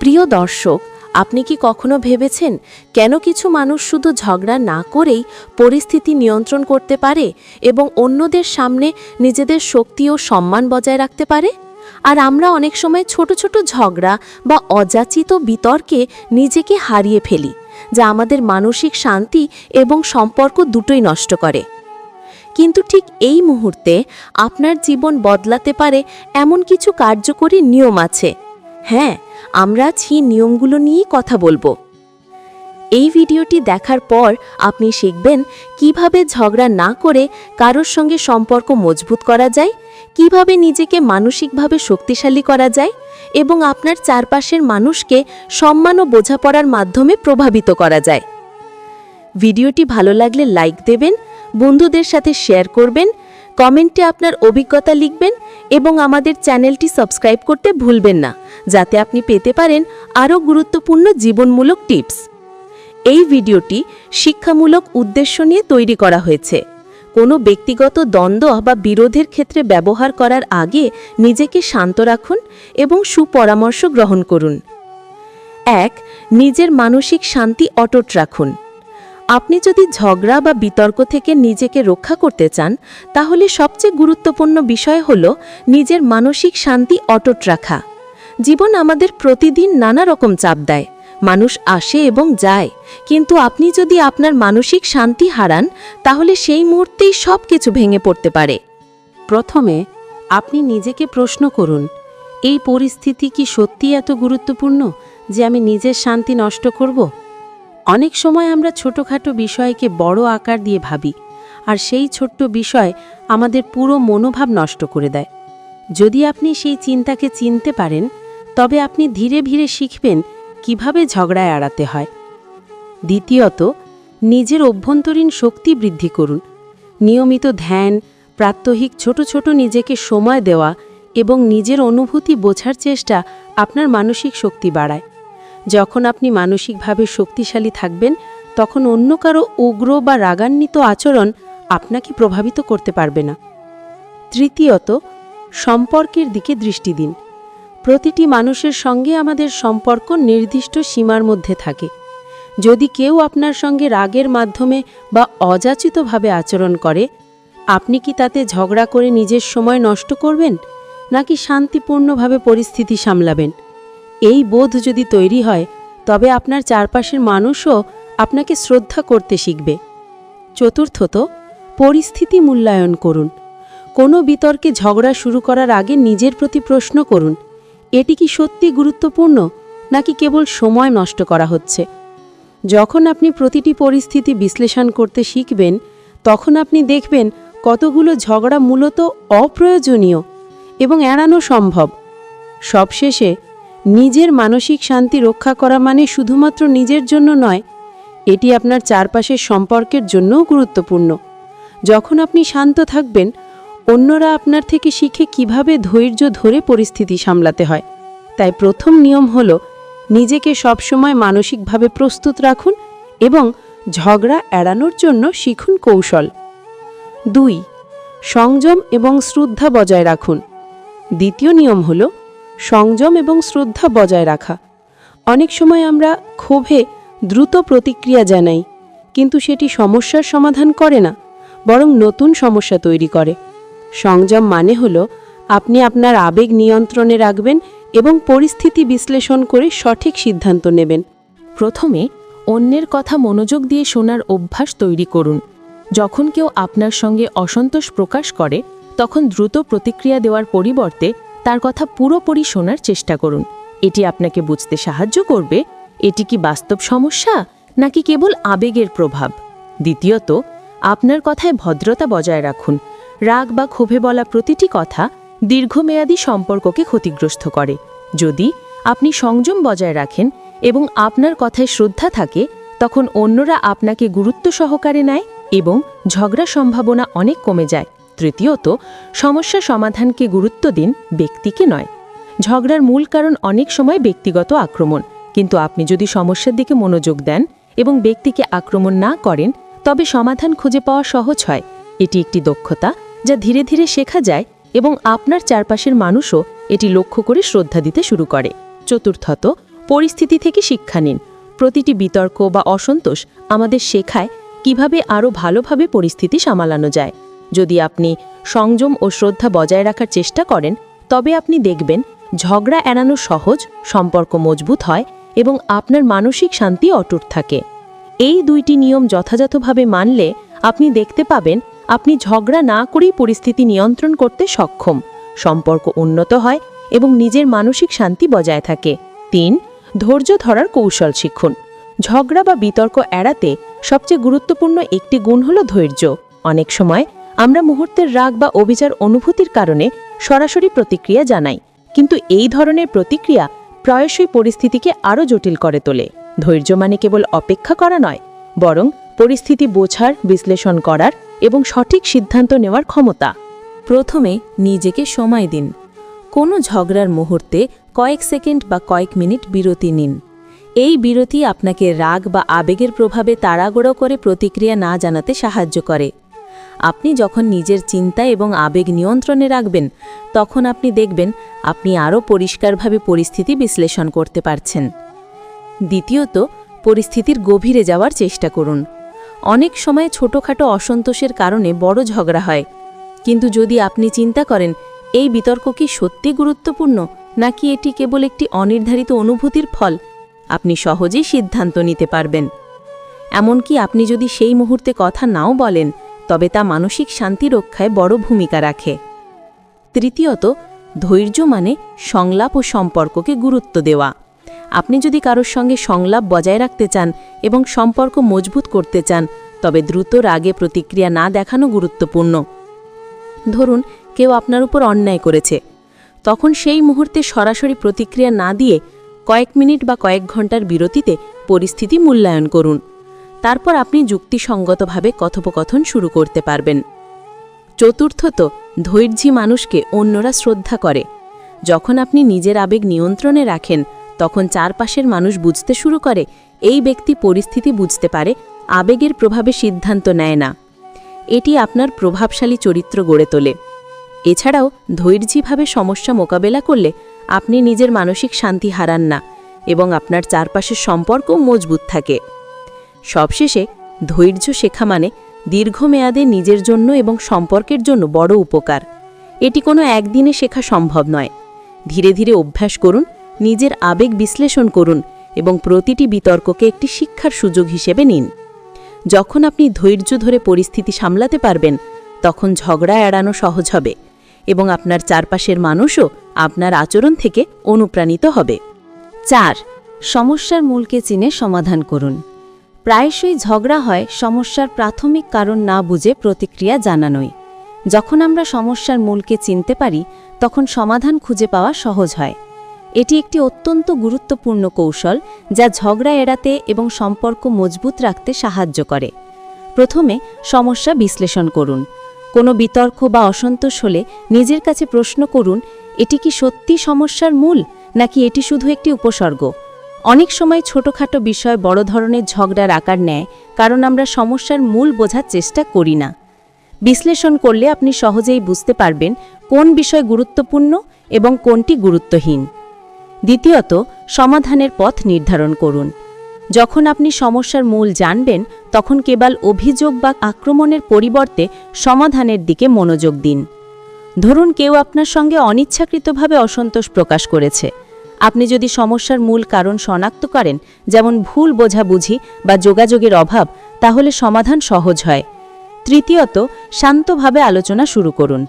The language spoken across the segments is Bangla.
প্রিয় দর্শক, আপনি কি কখনো ভেবেছেন কেন কিছু মানুষ শুধু ঝগড়া না করেই পরিস্থিতি নিয়ন্ত্রণ করতে পারে এবং অন্যদের সামনে নিজেদের শক্তি ও সম্মান বজায় রাখতে পারে? আর আমরা অনেক সময় ছোট ছোট ঝগড়া বা অযাচিত বিতর্কে নিজেকে হারিয়ে ফেলি, যা আমাদের মানসিক শান্তি এবং সম্পর্ক দুটোই নষ্ট করে। কিন্তু ঠিক এই মুহূর্তে আপনার জীবন বদলাতে পারে এমন কিছু কার্যকরী নিয়ম আছে। হ্যাঁ আমরা আজ সেই নিয়মগুলো নিয়েই কথা বলব। এই ভিডিওটি দেখার পর আপনি শিখবেন কীভাবে ঝগড়া না করে কারোর সঙ্গে সম্পর্ক মজবুত করা যায়, কীভাবে নিজেকে মানসিকভাবে শক্তিশালী করা যায় এবং আপনার চারপাশের মানুষকে সম্মান ও বোঝাপড়ার মাধ্যমে প্রভাবিত করা যায়। ভিডিওটি ভালো লাগলে লাইক দেবেন, বন্ধুদের সাথে শেয়ার করবেন, কমেন্টে আপনার অভিজ্ঞতা লিখবেন এবং আমাদের চ্যানেলটি সাবস্ক্রাইব করতে ভুলবেন না। যাতে আপনি পেতে পারেন আরও গুরুত্বপূর্ণ জীবনমূলক টিপস। এই ভিডিওটি শিক্ষামূলক উদ্দেশ্য নিয়ে তৈরি করা হয়েছে। কোনো ব্যক্তিগত দ্বন্দ্ব বা বিরোধের ক্ষেত্রে ব্যবহার করার আগে নিজেকে শান্ত রাখুন এবং সুপরামর্শ গ্রহণ করুন। এক, নিজের মানসিক শান্তি অটুট রাখুন। আপনি যদি ঝগড়া বা বিতর্ক থেকে নিজেকে রক্ষা করতে চান, তাহলে সবচেয়ে গুরুত্বপূর্ণ বিষয় হল নিজের মানসিক শান্তি অটুট রাখা। জীবন আমাদের প্রতিদিন নানা রকম চাপ দেয়। মানুষ আসে এবং যায়। কিন্তু আপনি যদি আপনার মানসিক শান্তি হারান, তাহলে সেই মুহূর্তেই সব কিছু ভেঙে পড়তে পারে। প্রথমে, আপনি নিজেকে প্রশ্ন করুন, এই পরিস্থিতি কি সত্যি এত গুরুত্বপূর্ণ যে আমি নিজের শান্তি নষ্ট করব? অনেক সময় আমরা ছোটোখাটো বিষয়কে বড় আকার দিয়ে ভাবি, আর সেই ছোট্ট বিষয় আমাদের পুরো মনোভাব নষ্ট করে দেয়। যদি আপনি সেই চিন্তাকে চিনতে পারেন তবে আপনি ধীরে ধীরে শিখবেন কীভাবে ঝগড়ায় আড়াতে হয়। দ্বিতীয়ত, নিজের অভ্যন্তরীণ শক্তি বৃদ্ধি করুন। নিয়মিত ধ্যান, প্রাত্যহিক ছোট ছোট নিজেকে সময় দেওয়া এবং নিজের অনুভূতি বোঝার চেষ্টা আপনার মানসিক শক্তি বাড়ায়। যখন আপনি মানসিকভাবে শক্তিশালী থাকবেন, তখন অন্য কারও উগ্র বা রাগান্বিত আচরণ আপনাকে প্রভাবিত করতে পারবে না। তৃতীয়ত, সম্পর্কের দিকে দৃষ্টি দিন। প্রতিটি মানুষের সঙ্গে আমাদের সম্পর্ক নির্দিষ্ট সীমার মধ্যে থাকে। যদি কেউ আপনার সঙ্গে রাগের মাধ্যমে বা অযাচিতভাবে আচরণ করে, আপনি কি তাতে ঝগড়া করে নিজের সময় নষ্ট করবেন, নাকি শান্তিপূর্ণভাবে পরিস্থিতি সামলাবেন? এই বোধ যদি তৈরি হয়, তবে আপনার চারপাশের মানুষও আপনাকে শ্রদ্ধা করতে শিখবে। চতুর্থত, পরিস্থিতি মূল্যায়ন করুন। কোনো বিতর্কে ঝগড়া শুরু করার আগে নিজের প্রতি প্রশ্ন করুন এটি কি সত্যি গুরুত্বপূর্ণ, নাকি কেবল সময় নষ্ট করা হচ্ছে? যখন আপনি প্রতিটি পরিস্থিতি বিশ্লেষণ করতে শিখবেন, তখন আপনি দেখবেন কতগুলো ঝগড়া মূলত অপ্রয়োজনীয় এবং এড়ানো সম্ভব। সবশেষে, নিজের মানসিক শান্তি রক্ষা করা মানে শুধুমাত্র নিজের জন্য নয়, এটি আপনার চারপাশের সম্পর্কের জন্যও গুরুত্বপূর্ণ। যখন আপনি শান্ত থাকবেন অন্যরা আপনার থেকে শিখে কীভাবে ধৈর্য ধরে পরিস্থিতি সামলাতে হয়। তাই প্রথম নিয়ম হল, নিজেকে সবসময় মানসিকভাবে প্রস্তুত রাখুন এবং ঝগড়া এড়ানোর জন্য শিখুন কৌশল। দুই, সংযম এবং শ্রদ্ধা বজায় রাখুন। দ্বিতীয় নিয়ম হল, সংযম এবং শ্রদ্ধা বজায় রাখা। অনেক সময় আমরা ক্ষোভে দ্রুত প্রতিক্রিয়া জানাই, কিন্তু সেটি সমস্যার সমাধান করে না, বরং নতুন সমস্যা তৈরি করে। সংযম মানে হল আপনি আপনার আবেগ নিয়ন্ত্রণে রাখবেন এবং পরিস্থিতি বিশ্লেষণ করে সঠিক সিদ্ধান্ত নেবেন। প্রথমে অন্যের কথা মনোযোগ দিয়ে শোনার অভ্যাস তৈরি করুন। যখন কেউ আপনার সঙ্গে অসন্তোষ প্রকাশ করে, তখন দ্রুত প্রতিক্রিয়া দেওয়ার পরিবর্তে তার কথা পুরোপুরি শোনার চেষ্টা করুন। এটি আপনাকে বুঝতে সাহায্য করবে, এটি কি বাস্তব সমস্যা, নাকি কেবল আবেগের প্রভাব? দ্বিতীয়ত, আপনার কথায় ভদ্রতা বজায় রাখুন। রাগ বা ক্ষোভে বলা প্রতিটি কথা দীর্ঘমেয়াদী সম্পর্ককে ক্ষতিগ্রস্ত করে। যদি আপনি সংযম বজায় রাখেন এবং আপনার কথায় শ্রদ্ধা থাকে, তখন অন্যরা আপনাকে গুরুত্ব সহকারে নেয় এবং ঝগড়া সম্ভাবনা অনেক কমে যায়। তৃতীয়ত, সমস্যা সমাধানকে গুরুত্ব দিন ব্যক্তিকে নয়। ঝগড়ার মূল কারণ অনেক সময় ব্যক্তিগত আক্রমণ। কিন্তু আপনি যদি সমস্যার দিকে মনোযোগ দেন এবং ব্যক্তিকে আক্রমণ না করেন, তবে সমাধান খুঁজে পাওয়া সহজ হয়। এটি একটি দক্ষতা যা ধীরে ধীরে শেখা যায় এবং আপনার চারপাশের মানুষও এটি লক্ষ্য করে শ্রদ্ধা দিতে শুরু করে। চতুর্থত, পরিস্থিতি থেকে শিক্ষা নিন। প্রতিটি বিতর্ক বা অসন্তোষ আমাদের শেখায় কীভাবে আরও ভালোভাবে পরিস্থিতি সামালানো যায়। যদি আপনি সংযম ও শ্রদ্ধা বজায় রাখার চেষ্টা করেন, তবে আপনি দেখবেন ঝগড়া এড়ানো সহজ, সম্পর্ক মজবুত হয় এবং আপনার মানসিক শান্তি অটুট থাকে। এই দুইটি নিয়ম যথাযথভাবে মানলে আপনি দেখতে পাবেন আপনি ঝগড়া না করেই পরিস্থিতি নিয়ন্ত্রণ করতে সক্ষম। সম্পর্ক উন্নত হয় এবং নিজের মানসিক শান্তি বজায় থাকে। তিন, ধৈর্য ধরার কৌশল শিখুন। ঝগড়া বা বিতর্ক এড়াতে সবচেয়ে গুরুত্বপূর্ণ একটি গুণ হল ধৈর্য। অনেক সময় আমরা মুহূর্তের রাগ বা অভিচার অনুভূতির কারণে সরাসরি প্রতিক্রিয়া জানাই, কিন্তু এই ধরনের প্রতিক্রিয়া প্রায়শই পরিস্থিতিকে আরও জটিল করে তোলে। ধৈর্য মানে কেবল অপেক্ষা করা নয়, বরং পরিস্থিতি বোঝার, বিশ্লেষণ করার এবং সঠিক সিদ্ধান্ত নেওয়ার ক্ষমতা। প্রথমে নিজেকে সময় দিন। কোনো ঝগড়ার মুহূর্তে কয়েক সেকেন্ড বা কয়েক মিনিট বিরতি নিন। এই বিরতি আপনাকে রাগ বা আবেগের প্রভাবে তাড়াগড়ো করে প্রতিক্রিয়া না জানাতে সাহায্য করে। আপনি যখন নিজের চিন্তা এবং আবেগ নিয়ন্ত্রণে রাখবেন, তখন আপনি দেখবেন আপনি আরও পরিষ্কারভাবে পরিস্থিতি বিশ্লেষণ করতে পারছেন। দ্বিতীয়ত, পরিস্থিতির গভীরে যাওয়ার চেষ্টা করুন। অনেক সময় ছোটোখাটো অসন্তোষের কারণে বড় ঝগড়া হয়। কিন্তু যদি আপনি চিন্তা করেন, এই বিতর্ক কি সত্যি গুরুত্বপূর্ণ, নাকি এটি কেবল একটি অনির্ধারিত অনুভূতির ফল, আপনি সহজেই সিদ্ধান্ত নিতে পারবেন। এমনকি আপনি যদি সেই মুহূর্তে কথা নাও বলেন, তবে তা মানসিক শান্তি রক্ষায় বড় ভূমিকা রাখে। তৃতীয়ত, ধৈর্য মানে সংলাপ ও সম্পর্ককে গুরুত্ব দেওয়া। আপনি যদি কারোর সঙ্গে সংলাপ বজায় রাখতে চান এবং সম্পর্ক মজবুত করতে চান, তবে দ্রুত রাগে প্রতিক্রিয়া না দেখানো গুরুত্বপূর্ণ। ধরুন, কেউ আপনার উপর অন্যায় করেছে। তখন সেই মুহূর্তে সরাসরি প্রতিক্রিয়া না দিয়ে কয়েক মিনিট বা কয়েক ঘণ্টার বিরতিতে পরিস্থিতি মূল্যায়ন করুন। তারপর আপনি যুক্তিসঙ্গতভাবে কথোপকথন শুরু করতে পারবেন। চতুর্থত, ধৈর্যী মানুষকে অন্যরা শ্রদ্ধা করে। যখন আপনি নিজের আবেগ নিয়ন্ত্রণে রাখেন তখন চারপাশের মানুষ বুঝতে শুরু করে, এই ব্যক্তি পরিস্থিতি বুঝতে পারে, আবেগের প্রভাবে সিদ্ধান্ত নেয় না। এটি আপনার প্রভাবশালী চরিত্র গড়ে তোলে। এছাড়াও ধৈর্যীভাবে সমস্যা মোকাবেলা করলে আপনি নিজের মানসিক শান্তি হারান না এবং আপনার চারপাশের সম্পর্কও মজবুত থাকে। সবশেষে, ধৈর্য শেখা মানে দীর্ঘমেয়াদে নিজের জন্য এবং সম্পর্কের জন্য বড় উপকার। এটি কোনো একদিনে শেখা সম্ভব নয়। ধীরে ধীরে অভ্যাস করুন নিজের আবেগ বিশ্লেষণ করুন এবং প্রতিটি বিতর্ককে একটি শিক্ষার সুযোগ হিসেবে নিন। যখন আপনি ধৈর্য ধরে পরিস্থিতি সামলাতে পারবেন, তখন ঝগড়া এড়ানো সহজ হবে এবং আপনার চারপাশের মানুষও আপনার আচরণ থেকে অনুপ্রাণিত হবে। চার, সমস্যার মূলকে চিনে সমাধান করুন। প্রায়শই ঝগড়া হয় সমস্যার প্রাথমিক কারণ না বুঝে প্রতিক্রিয়া জানানোই। যখন আমরা সমস্যার মূলকে চিনতে পারি, তখন সমাধান খুঁজে পাওয়া সহজ হয়। এটি একটি অত্যন্ত গুরুত্বপূর্ণ কৌশল যা ঝগড়া এড়াতে এবং সম্পর্ক মজবুত রাখতে সাহায্য করে। প্রথমে সমস্যা বিশ্লেষণ করুন। কোনো বিতর্ক বা অসন্তোষ হলে নিজের কাছে প্রশ্ন করুন, এটি কি সত্যি সমস্যার মূল, নাকি এটি শুধু একটি উপসর্গ? অনেক সময় ছোটোখাটো বিষয় বড় ধরনের ঝগড়ার আকার নেয়, কারণ আমরা সমস্যার মূল বোঝার চেষ্টা করি না। বিশ্লেষণ করলে আপনি সহজেই বুঝতে পারবেন কোন বিষয় গুরুত্বপূর্ণ এবং কোনটি গুরুত্বহীন। দ্বিতীয়ত, সমাধানের পথ নির্ধারণ করুন। যখন আপনি সমস্যার মূল জানবেন, তখন কেবল অভিযোগ বা আক্রমণের পরিবর্তে সমাধানের দিকে মনোযোগ দিন। ধরুন কেউ আপনার সঙ্গে অনিচ্ছাকৃতভাবে অসন্তোষ প্রকাশ করেছে। আপনি যদি সমস্যার মূল কারণ শনাক্ত করেন, যেমন ভুল বোঝাবুঝি বা যোগাযোগের অভাব, তাহলে সমাধান সহজ হয়। তৃতীয়ত, শান্তভাবে আলোচনা শুরু করুন।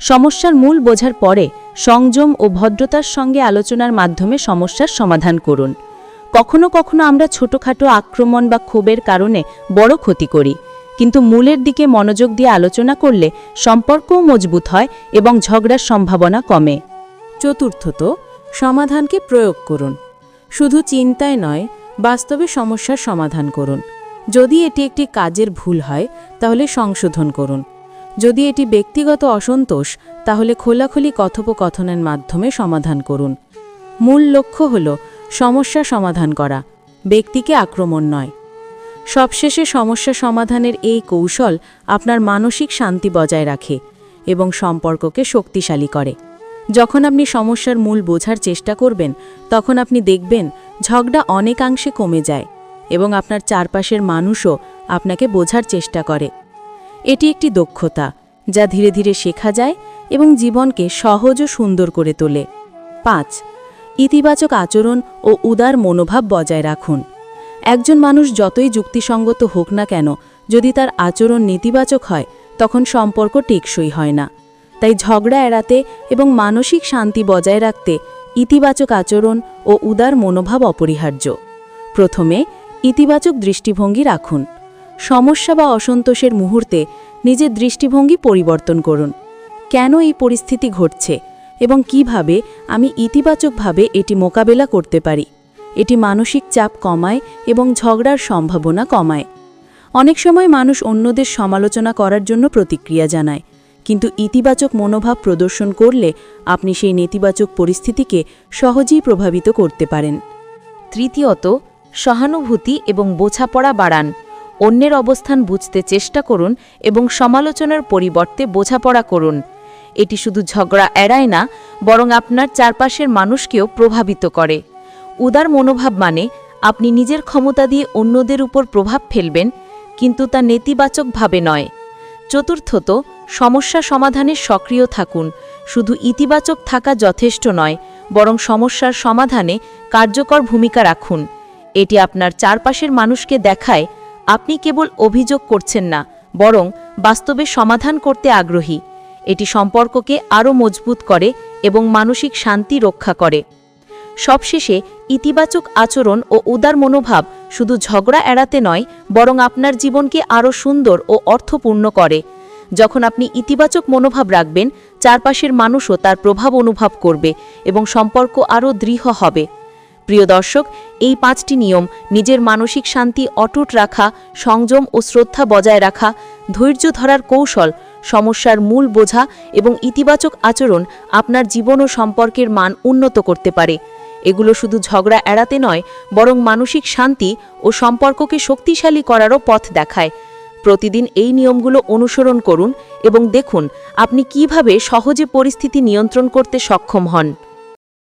সমস্যার মূল বোঝার পরে সংযম ও ভদ্রতার সঙ্গে আলোচনার মাধ্যমে সমস্যার সমাধান করুন। কখনো কখনো আমরা ছোটখাটো আক্রমণ বা ক্ষোভের কারণে বড় ক্ষতি করি, কিন্তু মূলের দিকে মনোযোগ দিয়ে আলোচনা করলে সম্পর্কও মজবুত হয় এবং ঝগড়ার সম্ভাবনা কমে। চতুর্থত, সমাধানকে প্রয়োগ করুন। শুধু চিন্তায় নয়, বাস্তবে সমস্যার সমাধান করুন। যদি এটি একটি কাজের ভুল হয়, তাহলে সংশোধন করুন। যদি এটি ব্যক্তিগত অসন্তোষ, তাহলে খোলাখুলি কথোপকথনের মাধ্যমে সমাধান করুন। মূল লক্ষ্য হল সমস্যা সমাধান করা, ব্যক্তিকে আক্রমণ নয়। সবশেষে সমস্যা সমাধানের এই কৌশল আপনার মানসিক শান্তি বজায় রাখে এবং সম্পর্ককে শক্তিশালী করে। যখন আপনি সমস্যার মূল বোঝার চেষ্টা করবেন, তখন আপনি দেখবেন ঝগড়া অনেকাংশে কমে যায় এবং আপনার চারপাশের মানুষও আপনাকে বোঝার চেষ্টা করে। এটি একটি দক্ষতা, যা ধীরে ধীরে শেখা যায় এবং জীবনকে সহজ ও সুন্দর করে তোলে। পাঁচ, ইতিবাচক আচরণ ও উদার মনোভাব বজায় রাখুন। একজন মানুষ যতই যুক্তিসঙ্গত হোক না কেন, যদি তার আচরণ নেতিবাচক হয়, তখন সম্পর্ক টেকসই হয় না। তাই ঝগড়া এড়াতে এবং মানসিক শান্তি বজায় রাখতে ইতিবাচক আচরণ ও উদার মনোভাব অপরিহার্য। প্রথমে, ইতিবাচক দৃষ্টিভঙ্গি রাখুন। সমস্যা বা অসন্তোষের মুহূর্তে নিজের দৃষ্টিভঙ্গি পরিবর্তন করুন। কেন এই পরিস্থিতি ঘটছে এবং কীভাবে আমি ইতিবাচকভাবে এটি মোকাবেলা করতে পারি? এটি মানসিক চাপ কমায় এবং ঝগড়ার সম্ভাবনা কমায়। অনেক সময় মানুষ অন্যদের সমালোচনা করার জন্য প্রতিক্রিয়া জানায়, কিন্তু ইতিবাচক মনোভাব প্রদর্শন করলে আপনি সেই নেতিবাচক পরিস্থিতিকে সহজেই প্রভাবিত করতে পারেন। তৃতীয়ত, সহানুভূতি এবং বোঝাপড়া বাড়ান। অন্যের অবস্থান বুঝতে চেষ্টা করুন এবং সমালোচনার পরিবর্তে বোঝাপড়া করুন। এটি শুধু ঝগড়া এড়ায় না, বরং আপনার চারপাশের মানুষকেও প্রভাবিত করে। উদার মনোভাব মানে আপনি নিজের ক্ষমতা দিয়ে অন্যদের উপর প্রভাব ফেলবেন, কিন্তু তা নেতিবাচকভাবে নয়। চতুর্থত, সমস্যা সমাধানে সক্রিয় থাকুন। শুধু ইতিবাচক থাকা যথেষ্ট নয়, বরং সমস্যার সমাধানে কার্যকর ভূমিকা রাখুন। এটি আপনার চারপাশের মানুষকে দেখায় আপনি কেবল অভিযোগ করছেন না, বরং বাস্তবে সমাধান করতে আগ্রহী। এটি সম্পর্ককে আরও মজবুত করে এবং মানসিক শান্তি রক্ষা করে। সবশেষে ইতিবাচক আচরণ ও উদার মনোভাব শুধু ঝগড়া এড়াতে নয়, বরং আপনার জীবনকে আরও সুন্দর ও অর্থপূর্ণ করে। যখন আপনি ইতিবাচক মনোভাব রাখবেন, চারপাশের মানুষও তার প্রভাব অনুভব করবে এবং সম্পর্ক আরও দৃঢ় হবে। প্রিয় দর্শক, এই পাঁচটি নিয়ম নিজের মানসিক শান্তি অটুট রাখা, সংযম ও শ্রদ্ধা বজায় রাখা, ধৈর্য ধরার কৌশল, সমস্যার মূল বোঝা এবং ইতিবাচক আচরণ আপনার জীবন ও সম্পর্কের মান উন্নত করতে পারে। এগুলো শুধু ঝগড়া এড়াতে নয়, বরং মানসিক শান্তি ও সম্পর্ককে শক্তিশালী করারও পথ দেখায়। প্রতিদিন এই নিয়মগুলো অনুসরণ করুন এবং দেখুন আপনি কীভাবে সহজে পরিস্থিতি নিয়ন্ত্রণ করতে সক্ষম হন।